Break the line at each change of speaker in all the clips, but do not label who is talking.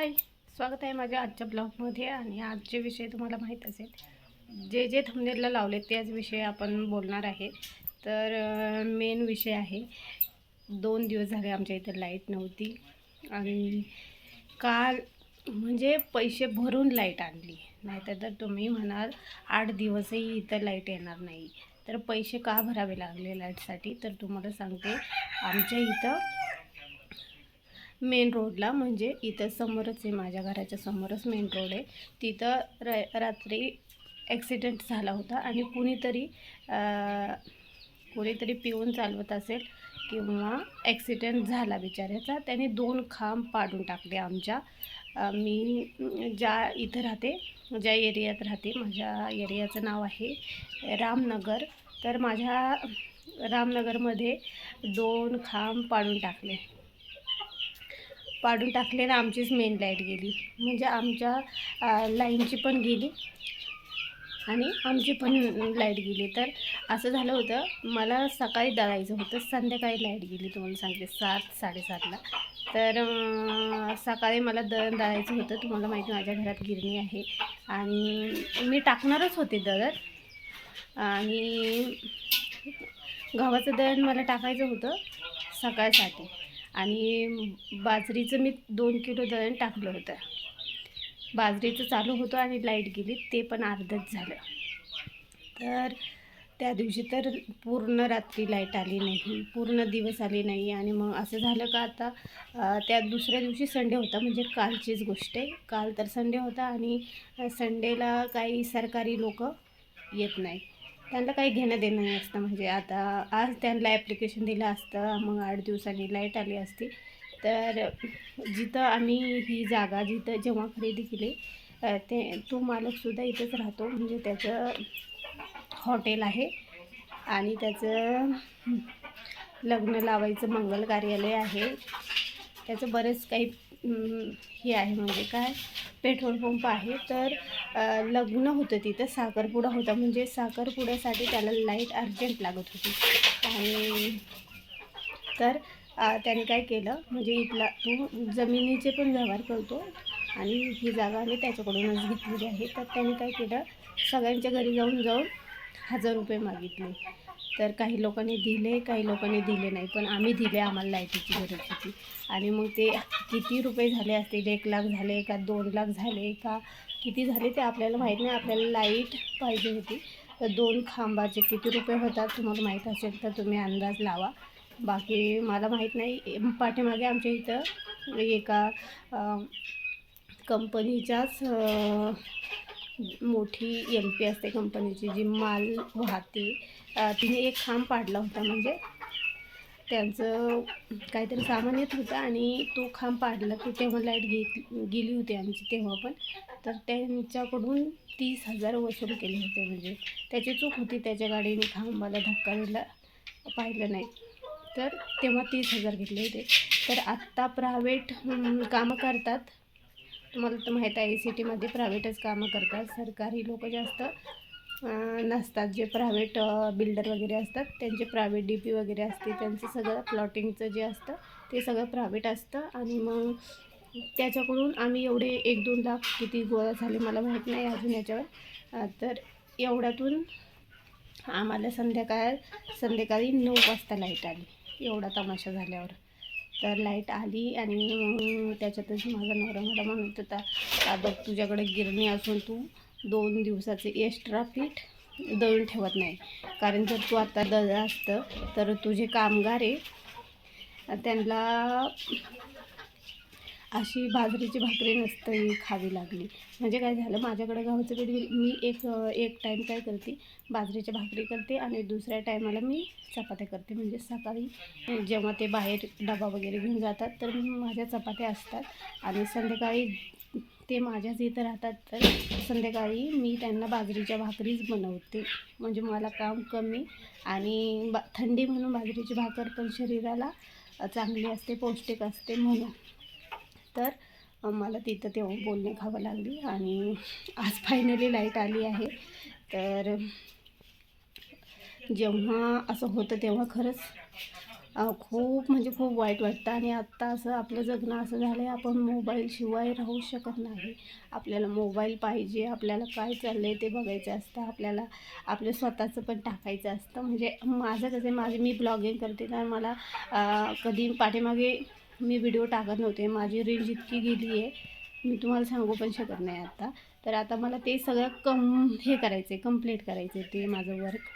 हाय स्वागत आहे माझ्या आजच्या ब्लॉगमध्ये आणि आजचे विषय तुम्हाला माहीत असेल. जे जे थंबनेलला लावले त्याच विषयी आपण बोलणार आहे तर मेन विषय आहे. दोन दिवस झाले आमच्या इथं लाइट नव्हती आणि काल म्हणजे पैसे भरून लाइट आणली. नाहीतर तर तुम्ही म्हणाल आठ दिवसही इथं लाइट येणार नाही. तर पैसे का भरावे लागले लाईटसाठी तर तुम्हाला सांगते आमच्या इथं मेन रोडला म्हणजे इथं समोरच आहे माझ्या घराच्या समोरच मेन रोड आहे. तिथं र रात्री ॲक्सिडेंट झाला होता आणि कुणीतरी कुणीतरी पिऊन चालवत असेल किंवा ॲक्सिडेंट झाला बिचाऱ्याचा त्याने दोन खांब पाडून टाकले आमच्या. मी ज्या इथं राहते ज्या एरियात राहते माझ्या एरियाचं नाव आहे रामनगर. तर माझ्या रामनगरमध्ये दोन खांब पाडून टाकले. पाडून टाकले ना आमचीच मेन लाइट गेली. म्हणजे आमच्या लाईनची पण गेली आणि आमची पण लाइट गेली. तर असं झालं होतं मला सकाळी दळायचं होतं संध्याकाळी लाइट गेली तुम्हाला सांगते सात साडेसातला तर सकाळी मला दळण दळायचं होतं तुम्हाला माहिती माझ्या घरात गिरणी आहे. आणि मी टाकणारच होते दळण. आणि गव्हाचं दळण मला टाकायचं होतं सकाळसाठी. आणि बाजरीचं मी दोन किलो दळण टाकलं होतं. बाजरीचं चालू होतं आणि लाइट गेली ते पण अर्धच झालं. तर त्या दिवशी तर पूर्ण रात्री लाइट आली नाही पूर्ण दिवस आली नाही. आणि मग असं झालं का आता त्या दुसऱ्या दिवशी संडे होता म्हणजे कालचीच गोष्ट आहे. काल तर संडे होता आणि संडेला काही सरकारी लोक येत नाही त्यांना काही घेणं देणं नाही असतं. म्हणजे आता आज त्यांना ॲप्लिकेशन दिलं असतं मग आठ दिवसांनी लाइट आली असती. तर जिथं आम्ही ही जागा जिथं जेव्हा खरेदी केली ते तो मालकसुद्धा इथंच राहतो. म्हणजे त्याचं हॉटेल आहे. आणि त्याचं लग्न लावायचं मंगल कार्यालय आहे. त्याचं बरेच काही हे आहे म्हणजे काय? पेट्रोल पंप आहे. तर लग्न होतं तिथं साखरपुडा होता. म्हणजे साखरपुड्यासाठी त्याला लाइट अर्जंट लागत होती. आणि तर त्याने काय केलं? म्हणजे इथला तो जमिनीचे पण व्यवहार करतो. आणि ही जागा आम्ही त्याच्याकडूनच घेतलेली आहे. तर त्याने काय केलं? सगळ्यांच्या घरी जाऊन जाऊन हजार रुपये मागितले. तर काही लोकांनी दिले काही लोकांनी दिले नाही. पण आम्ही दिले आम्हाला लाईटीची गरज होती. आणि मग ते किती रुपये झाले असतील? एक लाख झाले का दोन लाख झाले का किती झाले ते आपल्याला माहीत नाही. आपल्याला लाइट पाहिजे होती. तर दोन खांबाचे किती रुपये होतात तुम्हाला माहीत असेल तर तुम्ही अंदाज लावा. बाकी मला माहीत नाही. पाठीमागे आमच्या इथं एका कंपनीच्याच मोठी एम पी असते कंपनीची जी माल वाहते. तिने एक खांब पाडला होता म्हणजे त्यांचं काहीतरी सामान येत होतं आणि तो खांब पाडला की तेव्हा लाइट घेत गेली होती आमची तेव्हा पण. तर त्यांच्याकडून तीस हजार वसूल केले होते म्हणजे. त्याची चूक होती त्याच्या गाडीने खांबाला धक्का दिला पाहिलं नाही. तर तेव्हा तीस हजार घेतले होते. तर आत्ता प्रायव्हेट कामं करतात. तुम्हाला तर माहीत आहे सिटीमध्ये प्रायव्हेटच कामं करतात. सरकारी लोक जास्त नसतात. जे प्रायव्हेट बिल्डर वगैरे असतात त्यांचे प्रायव्हेट डी पी वगैरे असते. त्यांचं सगळं प्लॉटिंगचं जे असतं ते सगळं प्रायव्हेट असतं. आणि मग त्याच्याकडून आम्ही एवढे एक दोन लाख किती गोळा झाले मला माहीत नाही अजून याच्यावर. तर एवढ्यातून आम्हाला संध्याकाळ संध्याकाळी नऊ वाजता लाइट आली. एवढा तमाशा झाल्यावर. तर लाइट आली आणि मग त्याच्यातच माझा नवरा मला म्हणत होता का बघ तुझ्याकडे गिरणी असून तू दोन दिवसाचे एक्स्ट्रा पीठ दळून ठेवत नाही. कारण जर तू आता दळलं असतं तर तुझे कामगार आहे त्यांना अशी बाजरीची भाकरी नसतंही खावी लागली. म्हणजे काय झालं माझ्याकडे गव्हाचं पीठ मी- एक एक टाईम काय करते बाजरीची भाकरी करते आणि दुसऱ्या टायमाला मी चपात्या करते. म्हणजे सकाळी जेव्हा ते बाहेर डबा वगैरे घेऊन जातात तर माझ्या चपात्या असतात आणि संध्याकाळी ते माझ्याच इथं राहतात तर संध्याकाळी मी त्यांना बाजरीच्या भाकरीच बनवते. म्हणजे मला काम कमी आणि बा थंडी म्हणून बाजरीची भाकर पण शरीराला चांगली असते पौष्टिक असते म्हणून. तर मला तिथं तेव्हा बोलणे खावं लागली आणि आज फायनली लाइट आली आहे. तर जेव्हा असं होतं तेव्हा खरंच खूप म्हणजे खूप वाईट वाटतं आणि आत्ता असं आपलं जगणं असं झालं आहे आपण मोबाईलशिवाय राहू शकत नाही. आपल्याला मोबाईल पाहिजे आपल्याला काय चाललं आहे ते बघायचं असतं आपल्याला आपलं स्वतःचं पण टाकायचं असतं. म्हणजे माझं कसं आहे माझे मी ब्लॉगिंग करते तर मला कधी पाठीमागे मी व्हिडिओ टाकत नव्हते. माझी रेंज इतकी गेली आहे मी तुम्हाला सांगू पण शकत नाही आता. तर आता मला ते सगळं कम हे करायचं आहे कंप्लीट करायचं आहे ते माझं वर्क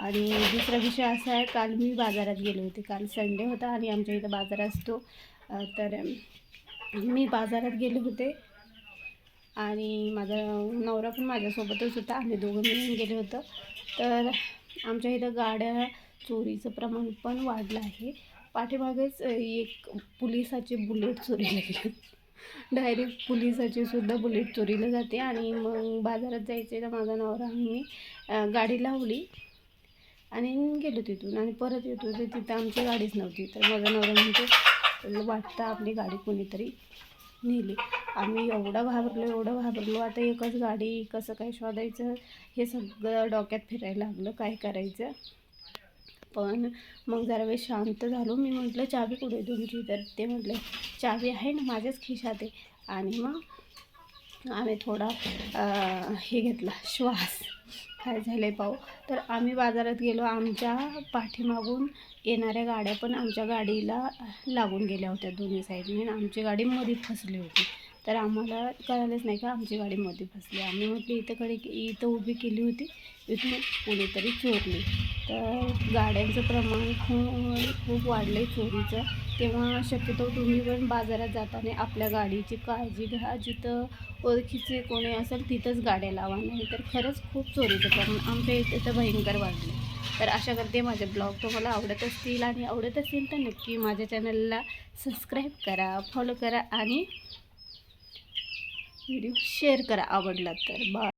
आणि दुसरा विषय असा आहे काल मी बाजारात गेले होते. काल संडे होता आणि आमच्या इथं बाजार असतो. तर मी बाजारात गेले होते. आणि माझा नवरा पण माझ्यासोबतच होता. आम्ही दोघं मिळून गेलो होतो. तर आमच्या इथं गाड्या चोरीचं प्रमाण पण वाढलं आहे. पाठीमागेच एक पुलिसाची बुलेट चोरीला गेली. डायरेक्ट पोलिसाची सुद्धा बुलेट चोरीला जाते आणि मग बाजारात जायचे तर माझा नवरा मी गाडी लावली आणि गेलो तिथून आणि परत येत होते तिथं आमची गाडीच नव्हती. तर माझा नवरा म्हणतो वाटतं आपली गाडी कोणीतरी नेली. आम्ही एवढं घाबरलो एवढं घाबरलो. आता एकच गाडी कसं काय शोधायचं? हे सगळं डोक्यात फिरायला लागलं. काय करायचं? पण मग जरा वेळ शांत झालो. मी म्हटलं चावी कुठे तुमची? तर ते म्हटले चावी आहे ना माझ्याच खिशात आहे. आणि मग आम्ही थोडा हे घेतला श्वास. काय झालं आहे पाहू. तर आम्ही बाजारात गेलो. आमच्या पाठीमागून येणाऱ्या गाड्या पण आमच्या गाडीला लागून गेल्या होत्या दोन्ही साईडने आणि आमची गाडी मध्ये फसली होती. तर आम्हाला कळालंच नाही का आमची गाडी मध्ये फसली. आम्ही म्हटली इथं कडे इथं उभी केली होती. इथून कोणीतरी चोरली. तर गाड्यांचं प्रमाण खूप खूप वाढलं आहे चोरीचं. तेव्हा शक्यतो तुम्ही पण बाजारात जाताना आपल्या गाडीची काळजी घ्या. जिथं ओळखीचे कोणी असेल तिथंच गाड्या लावा. नाही तर खरंच खूप चोरीचं प्रमाण आमच्या इथे तर भयंकर वाढले तर अशा करते माझे ब्लॉग तुम्हाला आवडत असतील आणि आवडत असेल तर नक्की माझ्या चॅनलला सबस्क्राईब करा फॉलो करा आणि व्हिडिओ शेअर करा आवडला तर. बा